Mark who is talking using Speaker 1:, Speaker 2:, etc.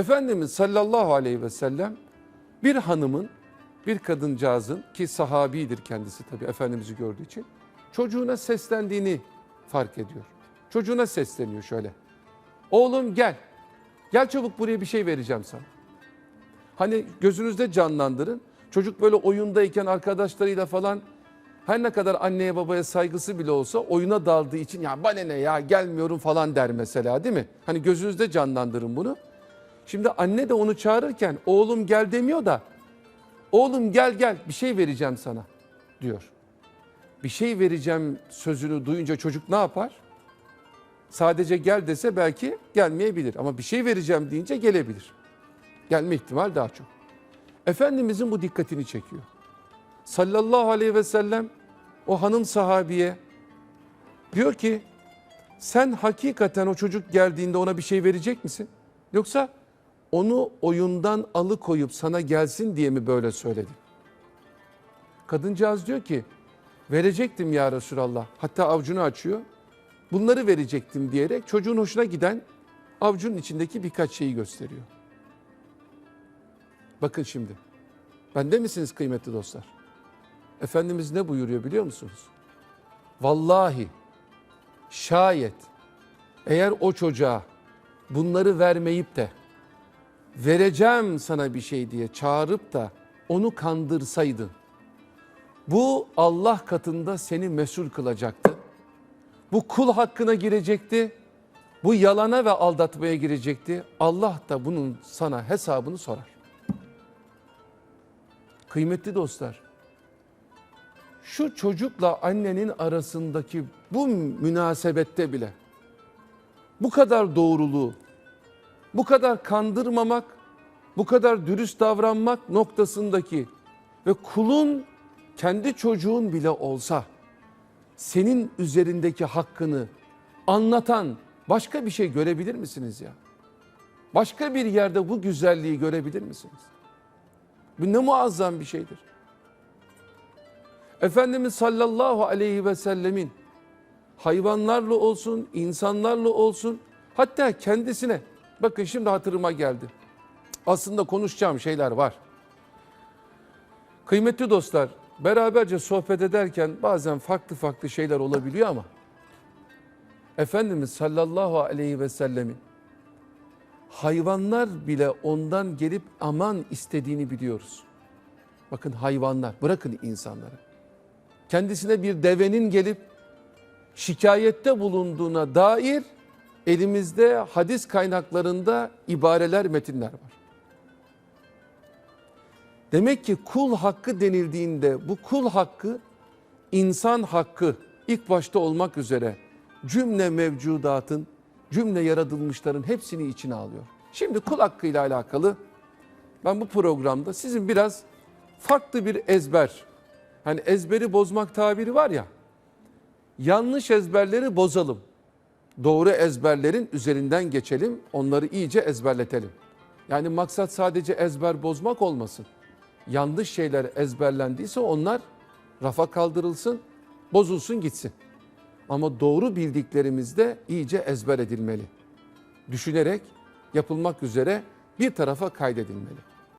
Speaker 1: Efendimiz sallallahu aleyhi ve sellem bir hanımın, bir kadıncağızın ki sahabidir kendisi tabii Efendimiz'i gördüğü için çocuğuna seslendiğini fark ediyor. Çocuğuna sesleniyor şöyle. Oğlum gel. Gel çabuk buraya bir şey vereceğim sana. Hani gözünüzde canlandırın. Çocuk böyle oyundayken arkadaşlarıyla falan her ne kadar anneye babaya saygısı bile olsa oyuna daldığı için ya bana ne ya gelmiyorum falan der mesela değil mi? Hani gözünüzde canlandırın bunu. Şimdi anne de onu çağırırken oğlum gel demiyor da oğlum gel gel bir şey vereceğim sana diyor. Bir şey vereceğim sözünü duyunca çocuk ne yapar? Sadece gel dese belki gelmeyebilir ama bir şey vereceğim deyince gelebilir. Gelme ihtimal daha çok. Efendimizin bu dikkatini çekiyor. Sallallahu aleyhi ve sellem o hanım sahabiye diyor ki sen hakikaten o çocuk geldiğinde ona bir şey verecek misin? Yoksa onu oyundan alıkoyup sana gelsin diye mi böyle söyledin? Kadıncağız diyor ki verecektim ya Resulallah. Hatta avcunu açıyor. Bunları verecektim diyerek çocuğun hoşuna giden avcunun içindeki birkaç şeyi gösteriyor. Bakın şimdi. Bende misiniz kıymetli dostlar? Efendimiz ne buyuruyor biliyor musunuz? Vallahi şayet eğer o çocuğa bunları vermeyip de vereceğim sana bir şey diye çağırıp da onu kandırsaydın bu Allah katında seni mesul kılacaktı. Bu kul hakkına girecekti. Bu yalana ve aldatmaya girecekti. Allah da bunun sana hesabını sorar. Kıymetli dostlar, şu çocukla annenin arasındaki bu münasebette bile bu kadar doğruluğu, bu kadar kandırmamak, bu kadar dürüst davranmak noktasındaki ve kulun kendi çocuğun bile olsa senin üzerindeki hakkını anlatan başka bir şey görebilir misiniz ya? Başka bir yerde bu güzelliği görebilir misiniz? Bu ne muazzam bir şeydir. Efendimiz sallallahu aleyhi ve sellemin hayvanlarla olsun, insanlarla olsun, hatta kendisine, bakın şimdi hatırıma geldi. Aslında konuşacağım şeyler var. Kıymetli dostlar, beraberce sohbet ederken bazen farklı farklı şeyler olabiliyor ama Efendimiz sallallahu aleyhi ve sellemin hayvanlar bile ondan gelip aman istediğini biliyoruz. Bakın hayvanlar, bırakın insanları. Kendisine bir devenin gelip şikayette bulunduğuna dair elimizde hadis kaynaklarında ibareler, metinler var. Demek ki kul hakkı denildiğinde bu kul hakkı insan hakkı ilk başta olmak üzere cümle mevcudatın, cümle yaratılmışların hepsini içine alıyor. Şimdi kul hakkıyla alakalı ben bu programda sizin biraz farklı bir ezber, hani ezberi bozmak tabiri var ya, yanlış ezberleri bozalım. Doğru ezberlerin üzerinden geçelim, onları iyice ezberletelim. Yani maksat sadece ezber bozmak olmasın. Yanlış şeyler ezberlendiyse onlar rafa kaldırılsın, bozulsun gitsin. Ama doğru bildiklerimiz de iyice ezber edilmeli. Düşünerek yapılmak üzere bir tarafa kaydedilmeli.